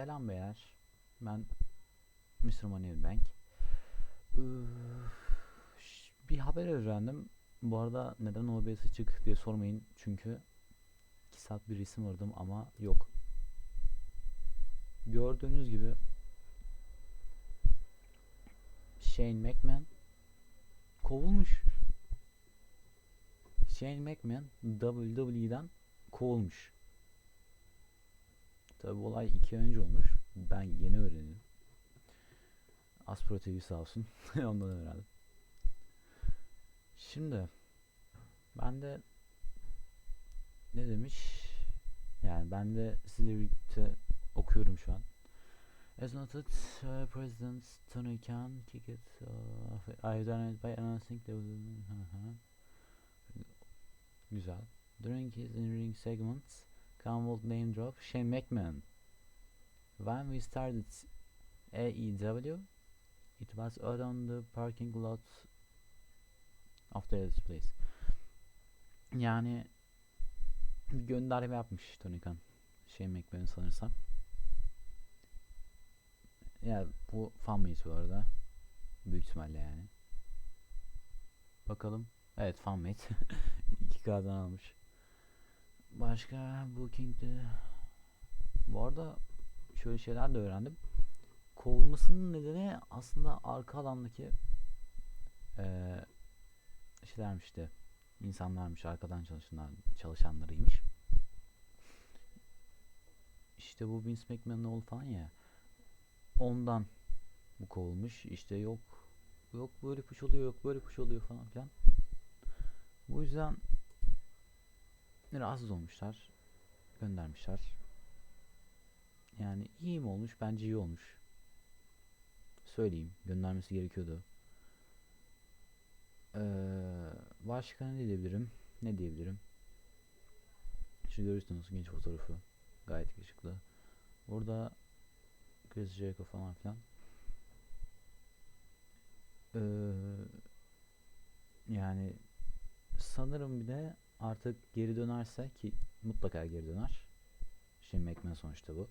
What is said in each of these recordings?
Selam beyler. Ben Mr. Money Bank. Bir haber öğrendim. Bu arada neden OBS açık diye sormayın. Çünkü 2 saat bir resim aradım ama yok. Gördüğünüz gibi Shane McMahon kovulmuş. Shane McMahon WWE'den kovulmuş. Tabi olay iki önce olmuş. Ben yeni öğrendim. Aspro TV sağ olsun. Ondan öğrendim. Şimdi ben de ne demiş? Yani ben de sizle birlikte okuyorum şu an. As noted, uh, President Tony Khan kick it off. I done it by announcing the. Güzel. During his in-ring segments, Khan would name drop Shane McMahon. When we started AEW, it was out on the parking lot of the place. Yani gönderme yapmış Tony Khan. Shane McMahon sanırsam. Ya bu fanbase bu arada. Büyük ihtimalle yani. Bakalım. Evet fanmate. 2K'dan almış. Başka Booking'de bu arada şöyle şeyler de öğrendim. Kovulmasının nedeni aslında arka alandaki eee şeylermiş de insanlarmış arkadan çalışanlar çalışanlarıymış. İşte bu Vince McMahon'ın oğlu falan ya ondan bu kovulmuş. İşte yok yok böyle push oluyor yok böyle push oluyor falan filan. Bu yüzden rahatsız olmuşlar. Göndermişler. Yani iyi mi olmuş? Bence iyi olmuş. Söyleyeyim. Göndermesi gerekiyordu. Ee, başka ne diyebilirim? Ne diyebilirim? Şu görürsünüz genç fotoğrafı. Gayet yakışıklı. Burada Chris Jericho falan filan. Ee, yani sanırım bir de artık geri dönerse ki mutlaka geri döner. Shane McMahon sonuçta bu.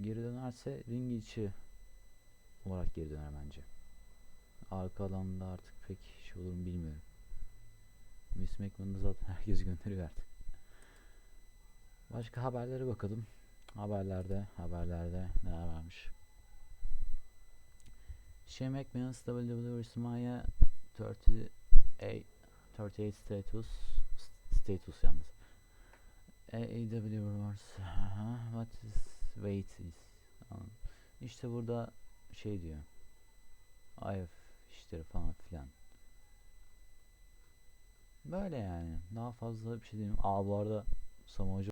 Geri dönerse ring içi olarak geri döner bence. Arka alanda artık pek şey olur mu bilmiyorum. Miss McMahon'ı zaten herkes gönderiyor artık. Başka haberlere bakalım. Haberlerde, haberlerde neler varmış. Shane McMahon's WWE WrestleMania 38 38 status status yalnız. AEW Wars aha, what is weight is. İşte burada şey diyor. IF işleri falan filan. Böyle yani. Daha fazla bir şey diyeyim. Aa bu arada Samoa